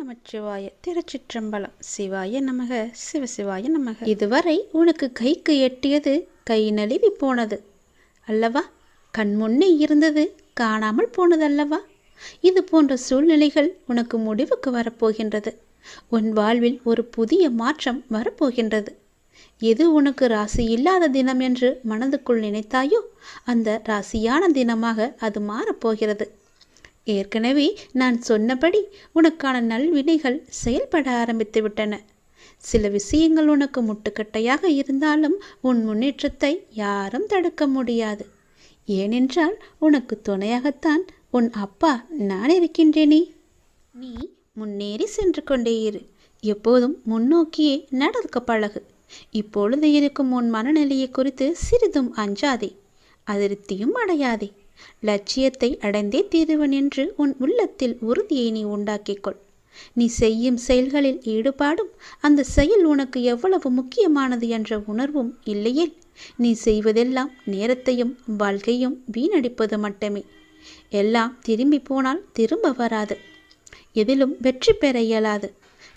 நமச்சிவாய திருச்சிற்றம்பலம். சிவாய நமக. சிவசிவாய நமக. இதுவரை உனக்கு கைக்கு எட்டியது கை நழுவி போனது அல்லவா? கண் முன்னே இருந்தது காணாமல் போனது அல்லவா இது போன்ற சூழ்நிலைகள் உனக்கு முடிவுக்கு வரப்போகின்றது. உன் வாழ்வில் ஒரு புதிய மாற்றம் வரப்போகின்றது. எது உனக்கு ராசி இல்லாத தினம் என்று மனதுக்குள் நினைத்தாயோ அந்த ராசியான தினமாக அது மாறப்போகிறது. ஏற்கனவே நான் சொன்னபடி உனக்கான நல்வினைகள் செயல்பட ஆரம்பித்து விட்டன. சில விஷயங்கள் உனக்கு முட்டுக்கட்டையாக இருந்தாலும் உன் முன்னேற்றத்தை யாரும் தடுக்க முடியாது. ஏனென்றால் உனக்கு துணையாகத்தான் உன் அப்பா நான் இருக்கின்றேனே. நீ முன்னேறி சென்று கொண்டே இரு. எப்போதும் முன்னோக்கியே நடக்க பழகு. இப்பொழுது இருக்கும் உன் மனநிலையை குறித்து சிறிதும் அஞ்சாதே. அதிருப்தியும் அடையாதே. லட்சியத்தை அடைந்தே தீருவன் என்று உன் உள்ளத்தில் உறுதியை நீ உண்டாக்கிக்கொள். நீ செய்யும் செயல்களில் ஈடுபாடும் அந்த செயல் உனக்கு எவ்வளவு முக்கியமானது என்ற உணர்வும் இல்லையேல் நீ செய்வதெல்லாம் நேரத்தையும் வாழ்க்கையும் வீணடிப்பது மட்டுமே. எல்லாம் திரும்பி போனால் திரும்ப வராது. எதிலும் வெற்றி பெற இயலாது.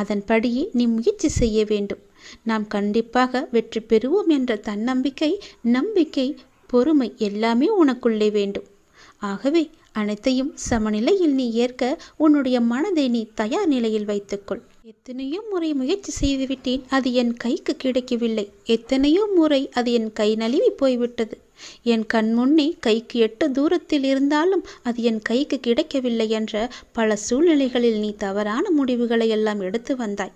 அதன்படியே நீ முயற்சி செய்ய வேண்டும். நாம் கண்டிப்பாக வெற்றி பெறுவோம் என்ற தன்னம்பிக்கை நம்பிக்கை பொறுமை எல்லாமே உனக்குள்ளே வேண்டும். ஆகவே அனைத்தையும் சமநிலையில் நீ ஏற்க உன்னுடைய மனதை நீ தயார் நிலையில் வைத்துக்கொள். எத்தனையோ முறை முயற்சி செய்துவிட்டேன் அது என் கைக்கு கிடைக்கவில்லை. எத்தனையோ முறை அது என் கை நழுவி போய்விட்டது. என் கண் முன்னே கைக்கு எட்டு தூரத்தில் இருந்தாலும் அது என் கைக்கு கிடைக்கவில்லை என்ற பல சூழ்நிலைகளில் நீ தவறான முடிவுகளை எல்லாம் எடுத்து வந்தாய்.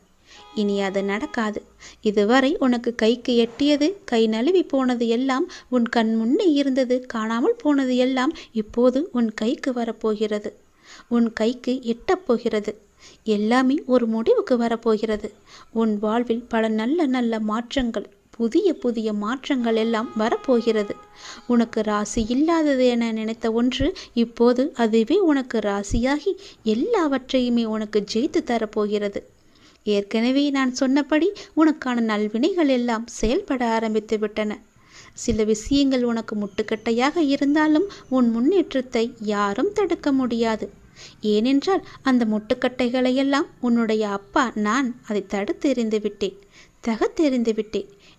இனி அது நடக்காது. இதுவரை உனக்கு கைக்கு எட்டியது கை நழுவி போனது எல்லாம் உன் கண் முன்னே இருந்தது காணாமல் போனது எல்லாம் இப்போது உன் கைக்கு வரப்போகிறது. உன் கைக்கு எட்டப்போகிறது எல்லாமே ஒரு முடிவுக்கு வரப்போகிறது. உன் வாழ்வில் பல நல்ல நல்ல மாற்றங்கள். புதிய புதிய மாற்றங்கள் எல்லாம் வரப்போகிறது. உனக்கு ராசி இல்லாதது என நினைத்த ஒன்று இப்போது அதுவே உனக்கு ராசியாகி எல்லாவற்றையுமே உனக்கு ஜெயித்து தரப்போகிறது. ஏற்கனவே நான் சொன்னபடி உனக்கான நல்வினைகள் எல்லாம் செயல்பட ஆரம்பித்து விட்டன. சில விஷயங்கள் உனக்கு முட்டுக்கட்டையாக இருந்தாலும் உன் முன்னேற்றத்தை யாரும் தடுக்க முடியாது. ஏனென்றால் அந்த முட்டுக்கட்டைகளையெல்லாம் உன்னுடைய அப்பா நான் அதை தடுத்தெறிந்து விட்டேன் தகத்தெறிந்து விட்டேன்.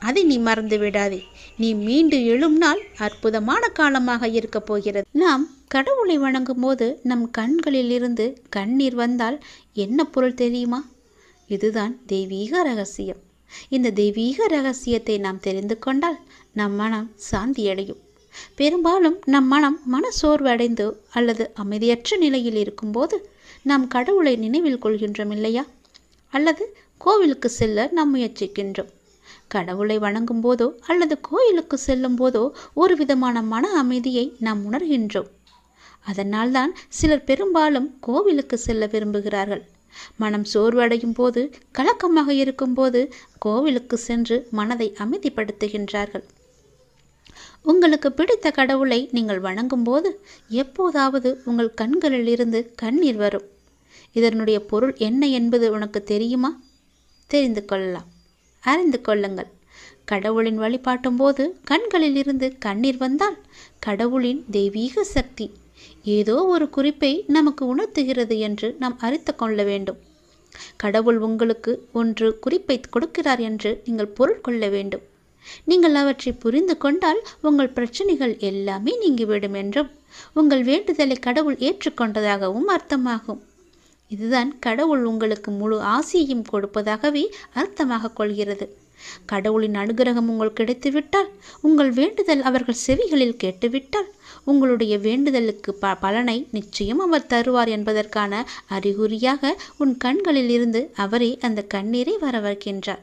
அதை நீ மறந்து விடாதே. நீ மீண்டு எழும் நாள் அற்புதமான காலமாக இருக்கப் போகிறது. நாம் கடவுளை வணங்கும் போது நம் கண்களில் இருந்து கண்ணீர் வந்தால் என்ன பொருள் தெரியுமா? இதுதான் தெய்வீக ரகசியம். இந்த தெய்வீக ரகசியத்தை நாம் தெரிந்து கொண்டால் நம் மனம் சாந்தியடையும். பெரும்பாலும் நம் மனம் மனசோர்வடைந்து அல்லது அமைதியற்ற நிலையில் இருக்கும்போது நாம் கடவுளை நினைவில் கொள்கின்றோம் இல்லையா? அல்லது கோவிலுக்கு செல்ல நாம் முயற்சிக்கின்றோம். கடவுளை வணங்கும் போதோ அல்லது கோயிலுக்கு செல்லும் போதோ ஒரு விதமான மன அமைதியை நாம் உணர்கின்றோம். அதனால்தான் சிலர் பெரும்பாலும் கோவிலுக்கு செல்ல விரும்புகிறார்கள். மனம் சோர்வடையும் போது கலக்கமாக இருக்கும்போது கோவிலுக்கு சென்று மனதை அமைதிப்படுத்துகின்றார்கள். உங்களுக்கு பிடித்த கடவுளை நீங்கள் வணங்கும்போது எப்போதாவது உங்கள் கண்களில் இருந்து கண்ணீர் வரும். இதனுடைய பொருள் என்ன என்பது உனக்கு தெரியுமா? தெரிந்து கொள்ளலாம். அறிந்து கொள்ளுங்கள். கடவுளின் வழிபாட்டும் போது கண்களில் இருந்து கண்ணீர் வந்தால் கடவுளின் தெய்வீக சக்தி. ஏதோ ஒரு குறிப்பை நமக்கு உணர்த்துகிறது என்று நாம் அறித்து கொள்ள வேண்டும். கடவுள் உங்களுக்கு ஒன்று குறிப்பை கொடுக்கிறார் என்று நீங்கள் பொருள் கொள்ள வேண்டும். நீங்கள் அவற்றை புரிந்து கொண்டால் உங்கள் பிரச்சனைகள் எல்லாமே நீங்கிவிடும் என்றும் உங்கள் வேண்டுதலை கடவுள் ஏற்றுக்கொண்டதாகவும் அர்த்தமாகும். இதுதான் கடவுள் உங்களுக்கு முழு ஆசையையும் கொடுப்பதாகவே அர்த்தமாக கொள்கிறது. கடவுளின் அனுகிரகம் உங்கள் கிடைத்துவிட்டால் உங்கள் வேண்டுதல் அவர்கள் செவிகளில் கேட்டுவிட்டால் உங்களுடைய வேண்டுதலுக்கு ப பலனை நிச்சயம் அவர் தருவார் என்பதற்கான அறிகுறியாக உன் கண்களில் இருந்து அவரே அந்த கண்ணீரை வரவைக்கின்றார்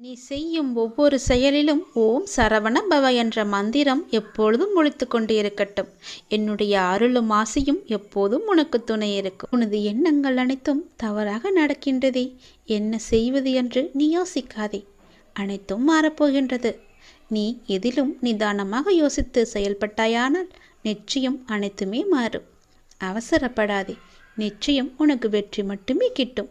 நீ செய்யும் ஒவ்வொரு செயலிலும் ஓம் சரவண பவ என்ற மந்திரம் எப்பொழுதும் ஒழித்து கொண்டு இருக்கட்டும் என்னுடைய அருளும் ஆசையும் எப்போதும் உனக்கு துணை இருக்கும். உனது எண்ணங்கள் அனைத்தும் தவறாக நடக்கின்றதே. என்ன செய்வது என்று நீ யோசிக்காதே. அனைத்தும் மாறப்போகின்றது. நீ எதிலும் நிதானமாக யோசித்து செயல்பட்டாயானால் நிச்சயம் அனைத்துமே மாறும். அவசரப்படாதே. நிச்சயம் உனக்கு வெற்றி மட்டுமே கிட்டும்.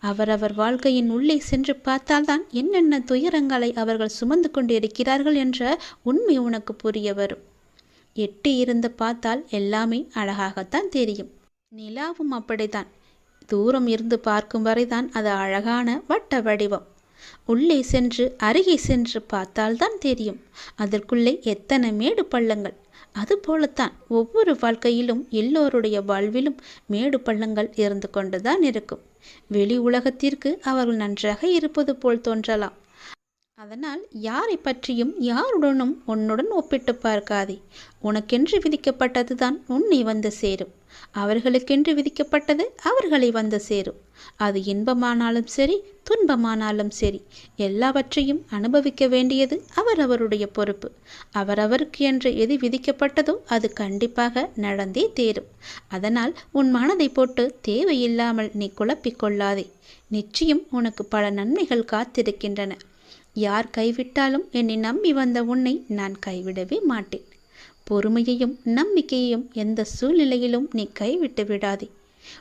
அவரவர் வாழ்க்கையின் உள்ளே சென்று பார்த்தால்தான் என்னென்ன துயரங்களை அவர்கள் சுமந்து கொண்டு இருக்கிறார்கள் என்ற உண்மை உனக்கு புரிய வரும். எட்டி இருந்து பார்த்தால் எல்லாமே அழகாகத்தான் தெரியும். நிலாவும் அப்படித்தான். தூரம் இருந்து பார்க்கும் வரைதான் அது அழகான வட்ட வடிவம். உள்ளே சென்று அருகே சென்று பார்த்தால்தான் தெரியும். அதற்குள்ளே எத்தனை மேடு பள்ளங்கள். அதுபோலத்தான் ஒவ்வொரு வாழ்க்கையிலும் எல்லோருடைய வாழ்விலும் மேடு பள்ளங்கள் இருந்து கொண்டுதான் இருக்கும். வெளி உலகத்திற்கு அவர்கள் நன்றாக இருப்பது போல் தோன்றலாம். அதனால் யாரை பற்றியும் யாருடனும் உன்னுடன் ஒப்பிட்டு பார்க்காதே. உனக்கென்று விதிக்கப்பட்டதுதான் உன்னை வந்து சேரும். அவர்களுக்கென்று விதிக்கப்பட்டது அவர்களை வந்து சேரும். அது இன்பமானாலும் சரி துன்பமானாலும் சரி எல்லாவற்றையும் அனுபவிக்க வேண்டியது அவரவருடைய பொறுப்பு. அவரவருக்கு என்று எது விதிக்கப்பட்டதோ அது கண்டிப்பாக நடந்தே தேரும். அதனால் உன் மனதை போட்டு தேவையில்லாமல் நீ குழப்பிக்கொள்ளாதே நிச்சயம் உனக்கு பல நன்மைகள் காத்திருக்கின்றன. யார் கைவிட்டாலும் என்னை நம்பி வந்த உன்னை நான் கைவிடவே மாட்டேன். பொறுமையையும் நம்பிக்கையையும் எந்த சூழ்நிலையிலும் நீ கைவிட்டு விடாதே.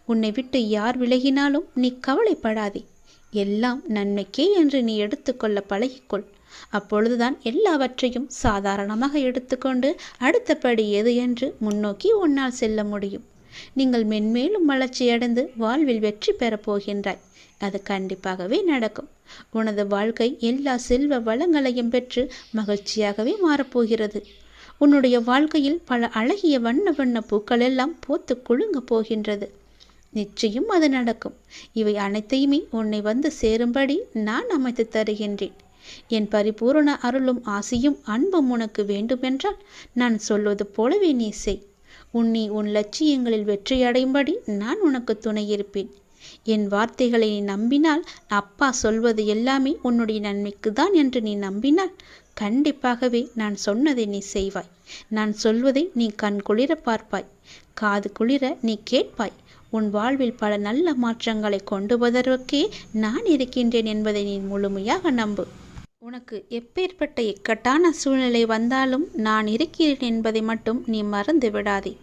உன்னை விட்டு யார் விலகினாலும் நீ கவலைப்படாதே. எல்லாம் நன்மைக்கே என்று நீ எடுத்துக்கொள்ள பழகிக்கொள். அப்பொழுதுதான் எல்லாவற்றையும் சாதாரணமாக எடுத்துக்கொண்டு அடுத்தபடி எது என்று முன்னோக்கி உன்னால் செல்ல முடியும். நீங்கள் மென்மேலும் வளர்ச்சியடைந்து வாழ்வில் வெற்றி பெறப் போகின்றாய். அது கண்டிப்பாகவே நடக்கும். உனது வாழ்க்கை எல்லா செல்வ வளங்களையும் பெற்று மகிழ்ச்சியாகவே மாறப்போகிறது. உன்னுடைய வாழ்க்கையில் பல அழகிய வண்ண வண்ண பூக்கள் எல்லாம் போத்து குலுங்க போகின்றது. நிச்சயம் அது நடக்கும். இவை அனைத்தையுமே உன்னை வந்து சேரும்படி நான் அமைத்து தருகின்றேன். என் பரிபூரண அருளும் ஆசையும் அன்பும் உனக்கு வேண்டுமென்றால் நான் சொல்வது போலவே நீ செய். உன்னை உன் லட்சியங்களில் வெற்றியடையும்படி நான் உனக்கு துணையிருப்பேன் என் வார்த்தைகளை நீ நம்பினால் அப்பா சொல்வது எல்லாமே உன்னுடைய நன்மைக்கு தான் என்று நீ நம்பினால் கண்டிப்பாகவே நான் சொன்னதை நீ செய்வாய். நான் சொல்வதை நீ கண் குளிர பார்ப்பாய். காது குளிர நீ கேட்பாய். உன் வாழ்வில் பல நல்ல மாற்றங்களை கொண்டு வருவதற்கே நான் இருக்கின்றேன் என்பதை நீ முழுமையாக நம்பு. உனக்கு எப்பேற்பட்ட இக்கட்டான சூழ்நிலை வந்தாலும் நான் இருக்கிறேன் என்பதை மட்டும் நீ மறந்து விடாதே.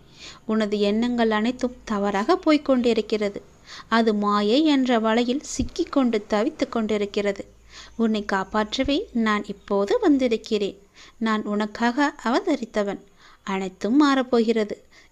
உனது எண்ணங்கள் அனைத்தும் தவறாக போய்க் கொண்டிருக்கிறது. அது மாயை என்ற வலையில் சிக்கிக்கொண்டு தவித்து கொண்டிருக்கிறது. உன்னை காப்பாற்றவே நான் இப்போது வந்திருக்கிறேன். நான் உனக்காக அவதரித்தவன். அனைத்தும் மாறப்போகிறது.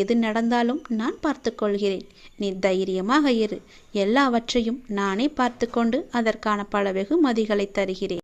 எது நடந்தாலும் நான் பார்த்துக்கொள்கிறேன். நீ தைரியமாக இரு. எல்லாவற்றையும் நானே பார்த்து கொண்டு அதற்கான பல வெகுமதிகளை தருகிறேன்.